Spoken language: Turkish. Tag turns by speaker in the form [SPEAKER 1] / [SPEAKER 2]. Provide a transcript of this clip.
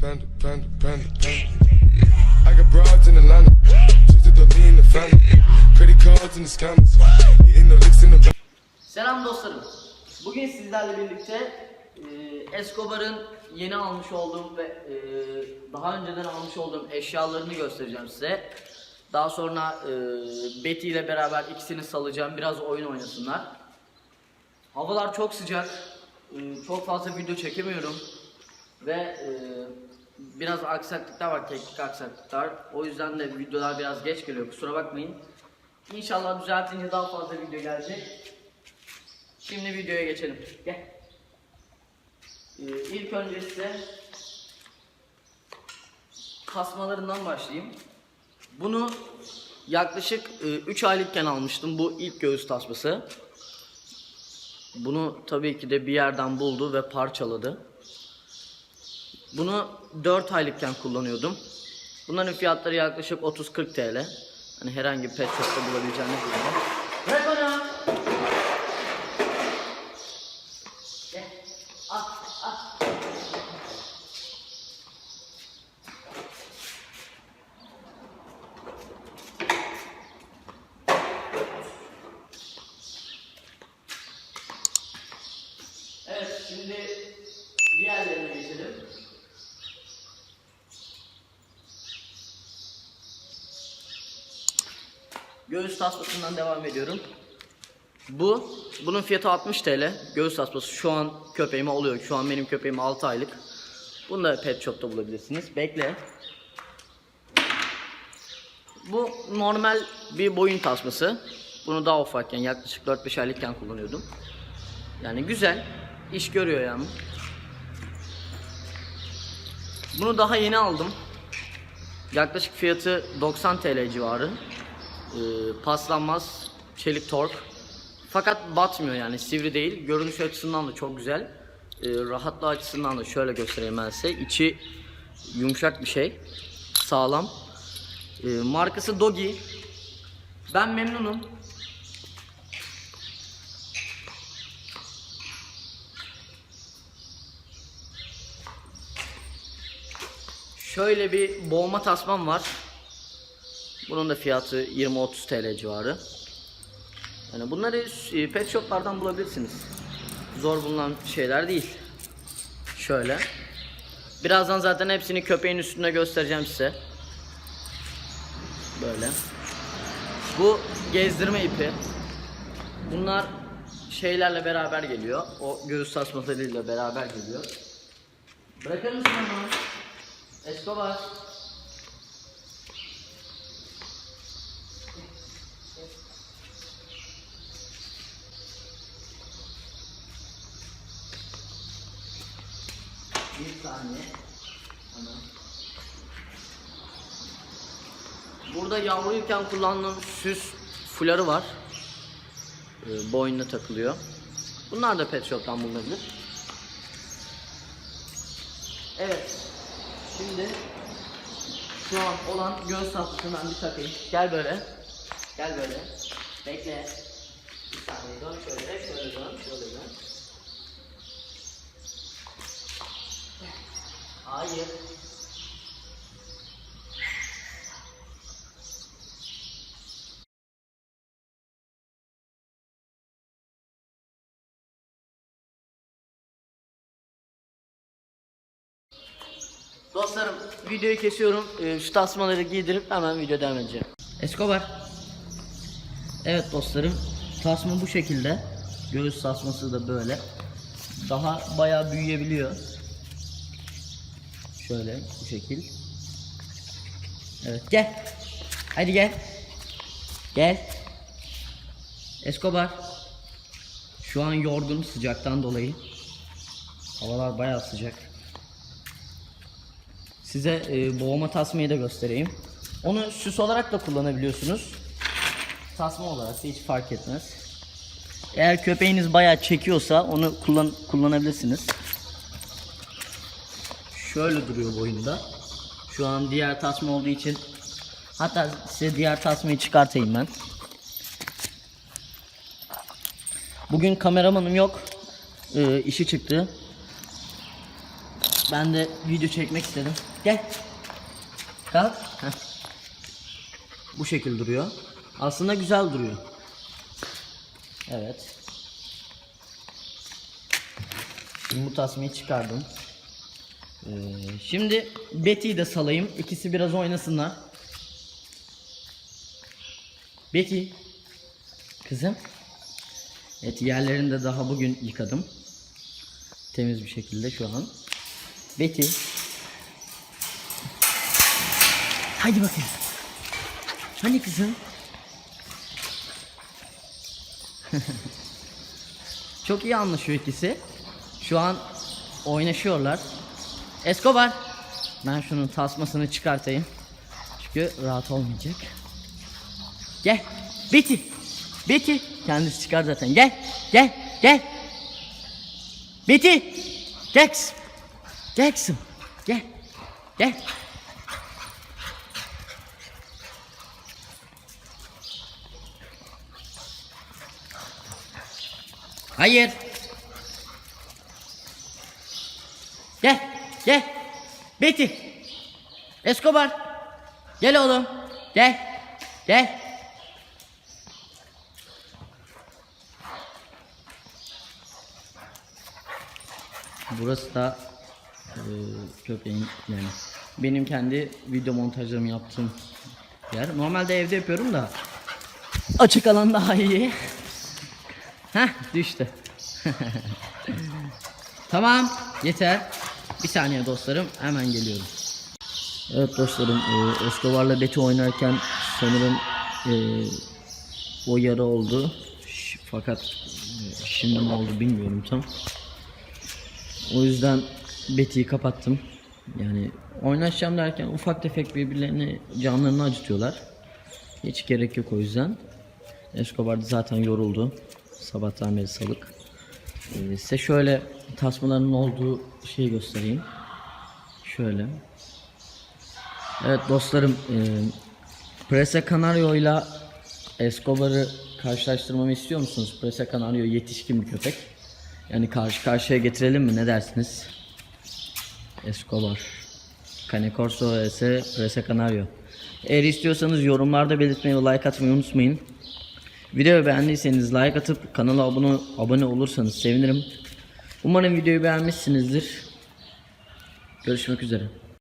[SPEAKER 1] Panda, panda, panda, panda. I got broads in Atlanta. To the lean, the family. Credit cards in the scammers. Hitting the licks in the.
[SPEAKER 2] Selam dostlarım. Bugün sizlerle birlikte e, Escobar'ın yeni almış olduğum ve e, daha önceden almış olduğum eşyalarını göstereceğim size. Daha sonra e, Betty ile beraber ikisini salacağım. Biraz oyun oynasınlar. Havalar çok sıcak. E, çok fazla video çekemiyorum. Ve e, biraz aksaklıklar var, teknik aksaklıklar. O yüzden de videolar biraz geç geliyor. Kusura bakmayın. İnşallah düzeltince daha fazla video gelecek. Şimdi videoya geçelim. Gel. Ee, ilk önce size kasmalarından başlayayım. Bunu yaklaşık 3 aylıkken almıştım. Bu ilk göğüs tasması. Bunu tabii ki de bir yerden buldu ve parçaladı. Bunu 4 aylıkken kullanıyordum. Bunların fiyatları yaklaşık 30-40 TL. Hani herhangi bir pet shop'ta bulabileceğiniz gibi. Al, al. Evet, şimdi diğerlerine geçelim. Göğüs tasmasından devam ediyorum. Bu, bunun fiyatı 60 TL. Göğüs tasması şu an köpeğime oluyor. Şu an benim köpeğim 6 aylık. Bunu da pet shop'ta bulabilirsiniz. Bekle. Bu normal bir boyun tasması. Bunu daha ufakken yaklaşık 4-5 aylıkken kullanıyordum. Yani güzel. iş görüyor yani. Bunu daha yeni aldım. Yaklaşık fiyatı 90 TL civarı. Ee, paslanmaz çelik tork. Fakat batmıyor yani sivri değil. Görünüş açısından da çok güzel. Ee, rahatlığı açısından da şöyle göstereyim ben size. İçi yumuşak bir şey. Sağlam. Ee, markası Dogi. Ben memnunum. Şöyle bir boğma tasmam var. Bunun da fiyatı 20-30 TL civarı. Yani bunları e, pet shoplardan bulabilirsiniz. Zor bulunan şeyler değil. Şöyle. Birazdan zaten hepsini köpeğin üstünde göstereceğim size. Böyle. Bu gezdirme ipi. Bunlar şeylerle beraber geliyor. O göğüs tasmalarıyla beraber geliyor. Bırakır mısın onu? Escobar. Bir saniye. Hemen. Burada yavruyken kullandığım süs fuları var. Ee, boynuna takılıyor. Bunlar da pet shop'tan bulunabilir. Evet. Şimdi şu an olan göz tatlısını ben bir takayım. Gel böyle. Gel böyle. Bekle. Bir saniye dön şöyle, şöyle dön, şöyle dön. Hayır. Dostlarım videoyu kesiyorum. Ee, şu tasmaları giydirip hemen video devam edeceğim. Escobar. Evet dostlarım. Tasma bu şekilde. Göğüs tasması da böyle. Daha bayağı büyüyebiliyor. Şöyle bu şekil. Evet gel. Hadi gel. Gel. Escobar. Şu an yorgun sıcaktan dolayı. Havalar bayağı sıcak. Size e, boğma tasmayı da göstereyim. Onu süs olarak da kullanabiliyorsunuz. Tasma olarak da hiç fark etmez. Eğer köpeğiniz bayağı çekiyorsa onu kullan kullanabilirsiniz. Şöyle duruyor boyunda. Şu an diğer tasma olduğu için hatta size diğer tasmayı çıkartayım ben. Bugün kameramanım yok. Ee, işi çıktı. Ben de video çekmek istedim. Gel. Kalk. Bu şekil duruyor. Aslında güzel duruyor. Evet. Şimdi bu tasmayı çıkardım. Ee, şimdi Betty'yi de salayım. İkisi biraz oynasınlar. Betty. Kızım. Evet yerlerini de daha bugün yıkadım. Temiz bir şekilde şu an. Betty. Haydi bakayım. Hani kızım? Çok iyi anlaşıyor ikisi. Şu an oynaşıyorlar. Escobar. Ben şunun tasmasını çıkartayım. Çünkü rahat olmayacak. Gel. Betty. Betty. Kendisi çıkar zaten. Gel. Gel. Gel. Betty. Gel kızım. Gel. Gel. Hayır. Gel. Gel. Betty. Escobar. Gel oğlum. Gel. Gel. Burası da e, köpeğin yani benim kendi video montajlarımı yaptığım yer. Normalde evde yapıyorum da açık alan daha iyi. Heh düştü. tamam yeter. Bir saniye dostlarım hemen geliyorum. Evet dostlarım e, Escobar'la Betty oynarken sanırım e, o yara oldu. Ş- Fakat e, şimdi mi oldu bilmiyorum tam. O yüzden Betty'yi kapattım. Yani oynaşacağım derken ufak tefek birbirlerini canlarını acıtıyorlar. Hiç gerek yok o yüzden. Escobar zaten yoruldu. Sabahtan beri salık. Ee, size şöyle tasmaların olduğu şeyi göstereyim. Şöyle. Evet dostlarım, e, Presa Canario ile Escobar'ı karşılaştırmamı istiyor musunuz? Presa Canario yetişkin bir köpek. Yani karşı karşıya getirelim mi? Ne dersiniz? Escobar. Cane Corso vs Presa Canario. Eğer istiyorsanız yorumlarda belirtmeyi ve like atmayı unutmayın. Videoyu beğendiyseniz like atıp kanala abone, abone olursanız sevinirim. Umarım videoyu beğenmişsinizdir. Görüşmek üzere.